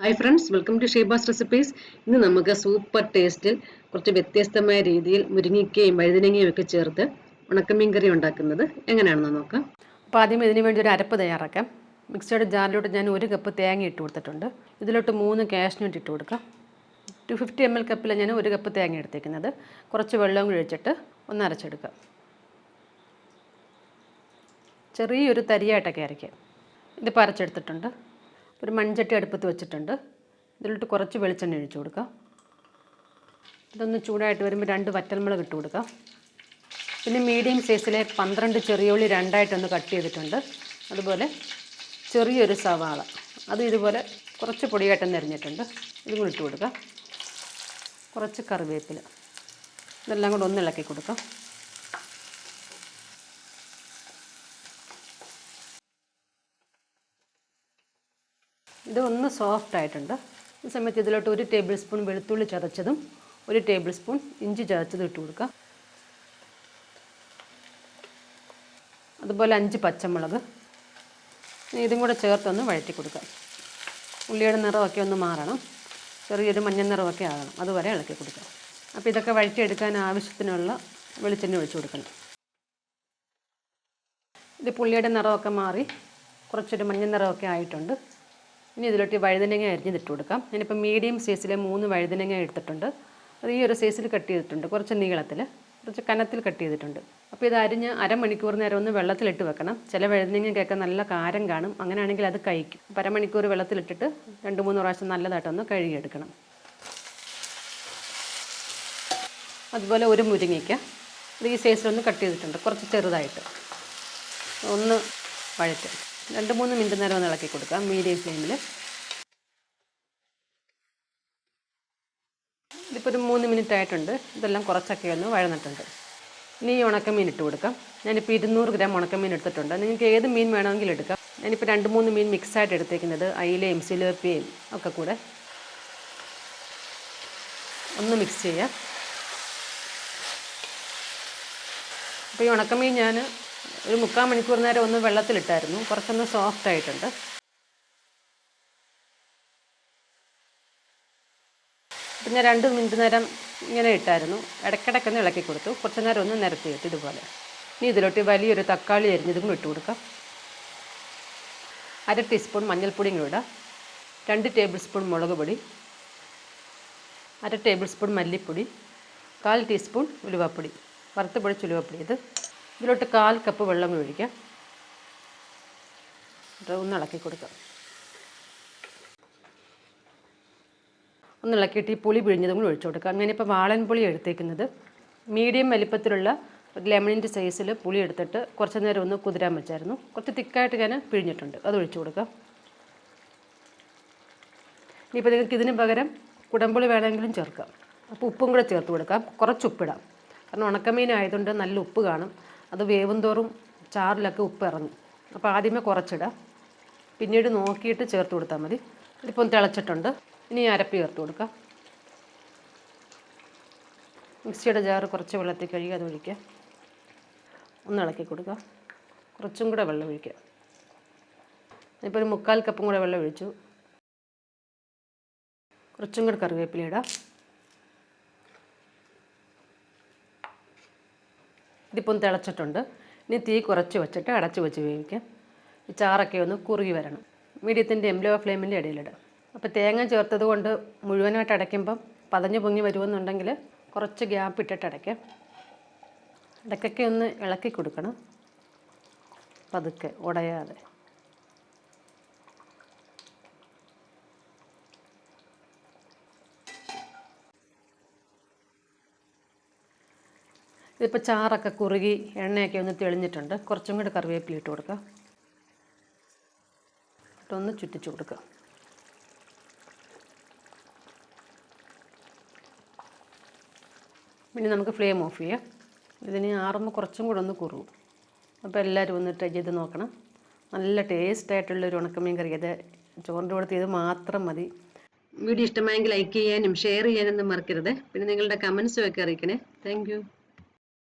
Hi friends welcome to Shebaz recipes ഇന്ന് നമുക്ക് super ടേസ്റ്റിൽ കുറച്ച് വ്യത്യസ്തമായ രീതിയിൽ മുരിങ്ങിക്കയും വഴുതനങ്ങയും ഒക്കെ ചേർത്ത് ഉണക്കമീൻ കറി ഉണ്ടാക്കുന്നത് എങ്ങനെയാണെന്ന് നോക്കാം. അപ്പോൾ ആദ്യം ഇതിന് വേണ്ടി ഒരു അരപ്പ് തയ്യാറാക്കാം. മിക്സിയുടെ ജാറിലോട്ട് ഞാൻ ഒരു കപ്പ് തേങ്ങ ഇട്ട് കൊടുത്തിട്ടുണ്ട്. ഇതിലോട്ട് മൂന്ന് കാഷ്നട്ട് ഇട്ട് കൊടുക്കാം. ടു ഫിഫ്റ്റി എം എൽ കപ്പിൽ ഞാൻ ഒരു കപ്പ് തേങ്ങ എടുത്തേക്കുന്നത്. കുറച്ച് വെള്ളം കൂടി ഒഴിച്ചിട്ട് ഒന്ന് അരച്ചെടുക്കാം. ചെറിയൊരു തരിയായിട്ടൊക്കെ അരയ്ക്കാം. ഇത് അരച്ചെടുത്തിട്ടുണ്ട് ഒരു മൺചട്ടി അടുപ്പത്ത് വെച്ചിട്ടുണ്ട്. ഇതിലോട്ട് കുറച്ച് വെളിച്ചെണ്ണ ഒഴിച്ചു കൊടുക്കുക ഇതൊന്ന് ചൂടായിട്ട് വരുമ്പോൾ രണ്ട് വറ്റൽമുളക് ഇട്ട് കൊടുക്കുക പിന്നെ മീഡിയം സൈസിലെ പന്ത്രണ്ട് ചെറിയ ഉള്ളി രണ്ടായിട്ടൊന്ന് കട്ട് ചെയ്തിട്ടുണ്ട്. അതുപോലെ ചെറിയൊരു സവാള. അത് ഇതുപോലെ കുറച്ച് പൊടിയായിട്ടൊന്ന് എറിഞ്ഞിട്ടുണ്ട് ഇതും കൂടി ഇട്ട് കൊടുക്കുക കുറച്ച് കറിവേപ്പില. ഇതെല്ലാം കൂടെ ഒന്ന് ഇളക്കി കൊടുക്കാം. ഇത് ഒന്ന് സോഫ്റ്റ് ആയിട്ടുണ്ട്. ഈ സമയത്ത് ഇതിലോട്ട് ഒരു ടേബിൾ സ്പൂൺ വെളുത്തുള്ളി ചതച്ചതും ഒരു ടേബിൾ സ്പൂൺ ഇഞ്ചി ചതച്ചതും ഇട്ട് കൊടുക്കുക. അതുപോലെ അഞ്ച് പച്ചമുളക്. ഇതും കൂടെ ചേർത്തൊന്ന് വഴറ്റി കൊടുക്കുക. ഉള്ളിയുടെ നിറമൊക്കെ ഒന്ന് മാറണം. ചെറിയൊരു മഞ്ഞ നിറമൊക്കെ ആകണം. അതുവരെ ഇളക്കി കൊടുക്കുക. അപ്പോൾ ഇതൊക്കെ വഴറ്റിയെടുക്കാൻ ആവശ്യത്തിനുള്ള വെളിച്ചെണ്ണ ഒഴിച്ചു കൊടുക്കണം. ഇത് പുള്ളിയുടെ നിറമൊക്കെ മാറി കുറച്ചൊരു മഞ്ഞ നിറമൊക്കെ ആയിട്ടുണ്ട്. ഇനി ഇതിലോട്ട് വഴുതനങ്ങ അരിഞ്ഞിട്ട് കൊടുക്കാം. ഞാനിപ്പോൾ മീഡിയം സൈസിൽ മൂന്ന് വഴുതനങ്ങ എടുത്തിട്ടുണ്ട്. അത് ഈ ഒരു സൈസിൽ കട്ട് ചെയ്തിട്ടുണ്ട്. കുറച്ച് നീളത്തിൽ കുറച്ച് കനത്തിൽ കട്ട് ചെയ്തിട്ടുണ്ട്. അപ്പോൾ ഇത് അരിഞ്ഞ് അരമണിക്കൂർ നേരം ഒന്ന് വെള്ളത്തിലിട്ട് വെക്കണം. ചില വഴുതനങ്ങയ്ക്കൊക്കെ നല്ല കാരം കാണും. അങ്ങനെയാണെങ്കിൽ അത് കഴിക്കും. അപ്പോൾ അരമണിക്കൂർ വെള്ളത്തിലിട്ടിട്ട് രണ്ട് മൂന്ന് പ്രാവശ്യം നല്ലതായിട്ടൊന്ന് കഴുകിയെടുക്കണം. അതുപോലെ ഒരു മുരിങ്ങയ്ക്ക ഇത് ഈ സൈസിലൊന്ന് കട്ട് ചെയ്തിട്ടുണ്ട്. കുറച്ച് ചെറുതായിട്ട്. ഒന്ന് വഴറ്റും രണ്ട് മൂന്ന് മിനിറ്റ് നേരം ഒന്ന് ഇളക്കി കൊടുക്കാം. മീഡിയം ഫ്ലെയിമിൽ ഇതിപ്പോൾ ഒരു മൂന്ന് മിനിറ്റ് ആയിട്ടുണ്ട്. ഇതെല്ലാം കുറച്ചൊക്കെ ഒന്ന് വഴന്നിട്ടുണ്ട്. ഇനി ഈ ഉണക്കമീൻ ഇട്ട് കൊടുക്കാം. ഞാനിപ്പോൾ ഇരുന്നൂറ് ഗ്രാം ഉണക്കമീൻ എടുത്തിട്ടുണ്ട്. നിങ്ങൾക്ക് ഏത് മീൻ വേണമെങ്കിലും എടുക്കാം. ഞാനിപ്പോൾ രണ്ട് മൂന്ന് മീൻ മിക്സായിട്ട് എടുത്തേക്കുന്നത് അയിലയും സിലോപ്പിയയും ഒക്കെ കൂടെ ഒന്ന് മിക്സ് ചെയ്യാം. അപ്പോൾ ഈ ഉണക്കമീൻ ഞാൻ ഒരു മുക്കാൽ മണിക്കൂർ നേരം ഒന്ന് വെള്ളത്തിലിട്ടായിരുന്നു. കുറച്ചൊന്ന് സോഫ്റ്റ് ആയിട്ടുണ്ട്. പിന്നെ രണ്ട് മിനിറ്റ് നേരം ഇങ്ങനെ ഇട്ടായിരുന്നു. ഇടയ്ക്കിടയ്ക്കൊന്ന് ഇളക്കി കൊടുത്തു. കുറച്ച് നേരം ഒന്ന് നിരത്തിയിട്ട് ഇതുപോലെ. ഇനി ഇതിലോട്ട് വലിയൊരു തക്കാളി അരിഞ്ഞതും ഇട്ട് കൊടുക്കാം. അര ടീസ്പൂൺ മഞ്ഞൾപ്പൊടിയും കൂടെ ഇടാം. രണ്ട് ടേബിൾ സ്പൂൺ മുളക് പൊടി. അര ടേബിൾ സ്പൂൺ മല്ലിപ്പൊടി. കാൽ ടീസ്പൂൺ ഉലുവാപ്പൊടി. വറുത്ത് പൊടിച്ച് ഉലുവാപ്പൊടി ഇത്. ഇതിലോട്ട് കാൽ കപ്പ് വെള്ളം ഒഴിക്കാം. ഒന്ന് ഇളക്കി കൊടുക്കാം. ഒന്ന് ഇളക്കിയിട്ട് ഈ പുളി പിഴിഞ്ഞതും കൂടി ഒഴിച്ചു കൊടുക്കാം. ഞാനിപ്പോൾ വാളൻ പുളി എടുത്തേക്കുന്നത് മീഡിയം വലിപ്പത്തിലുള്ള ലെമണിന്റെ സൈസിൽ പുളി എടുത്തിട്ട് കുറച്ച് നേരം ഒന്ന് കുതിരാൻ വെച്ചായിരുന്നു. കുറച്ച് തിക്കായിട്ട് ഞാൻ പിഴിഞ്ഞിട്ടുണ്ട്. അത് ഒഴിച്ചു കൊടുക്കാം. ഇനിയിപ്പോൾ നിങ്ങൾക്ക് ഇതിന് പകരം കുടംപുളി വേണമെങ്കിലും ചേർക്കാം. അപ്പോൾ ഉപ്പും കൂടെ ചേർത്ത് കൊടുക്കാം. കുറച്ച് ഉപ്പിടാം. കാരണം ഉണക്കമീൻ ആയതുകൊണ്ട് നല്ല ഉപ്പ് കാണും. അത് വേവും തോറും ചാറിലൊക്കെ ഇറങ്ങി. അപ്പോൾ ആദ്യമേ കുറച്ചിടാം. പിന്നീട് നോക്കിയിട്ട് ചേർത്ത് കൊടുത്താൽ മതി. ഇതിപ്പം തിളച്ചിട്ടുണ്ട്. ഇനി അരപ്പ് ചേർത്ത് കൊടുക്കാം. മിക്സിയുടെ ജാറ് കുറച്ച് വെള്ളത്തിൽ കഴുകി അത് ഒഴിക്കുക ഒന്ന് ഇളക്കി കൊടുക്കുക കുറച്ചും കൂടെ വെള്ളം ഒഴിക്കുക ഇപ്പോൾ ഒരു മുക്കാൽ കപ്പും കൂടെ വെള്ളം ഒഴിച്ചു. കുറച്ചും കൂടെ കറിവേപ്പില ഇടാം. ഇതിപ്പം തിളച്ചിട്ടുണ്ട്. ഇനി തീ കുറച്ച് വെച്ചിട്ട് അടച്ച് വെച്ച് വേവിക്കാം. ഈ ചാറൊക്കെ ഒന്ന് കുറുകി വരണം. മീഡിയത്തിന്റെ എംലോ ഫ്ലെയിമിന്റെ ഇടയിലിടാം. അപ്പോൾ തേങ്ങ ചേർത്തത് കൊണ്ട് മുഴുവനായിട്ട് അടയ്ക്കുമ്പം പതഞ്ഞു പൊങ്ങി വരുമെന്നുണ്ടെങ്കിൽ കുറച്ച് ഗ്യാപ്പ് ഇട്ടിട്ട് അടയ്ക്കാം. ഇടയ്ക്കൊക്കെ ഒന്ന് ഇളക്കി കൊടുക്കണം. പതുക്കെ ഉടയാതെ. ഇതിപ്പോൾ ചാറൊക്കെ കുറുകി എണ്ണയൊക്കെ ഒന്ന് തെളിഞ്ഞിട്ടുണ്ട്. കുറച്ചും കൂടി കറിവേപ്പില ഇട്ട് കൊടുക്കുക ഇട്ടൊന്ന് ചുറ്റിച്ച് കൊടുക്കുക പിന്നെ നമുക്ക് ഫ്ലെയിം ഓഫ് ചെയ്യാം. ഇതിന് ആറുമ്പോൾ കുറച്ചും കൂടെ ഒന്ന് കുറുവും അപ്പോൾ എല്ലാവരും ഒന്ന് ട്രൈ ചെയ്ത് നോക്കണം. നല്ല ടേസ്റ്റ് ആയിട്ടുള്ളൊരു ഉണക്കമീൻ കറി. അത് ചോറിന്റെ കൂടെ ഇത് മാത്രം മതി. വീഡിയോ ഇഷ്ടമായെങ്കിൽ ലൈക്ക് ചെയ്യാനും ഷെയർ ചെയ്യാനൊന്നും മറക്കരുത്. പിന്നെ നിങ്ങളുടെ കമൻസും ഒക്കെ അറിയിക്കണേ. താങ്ക്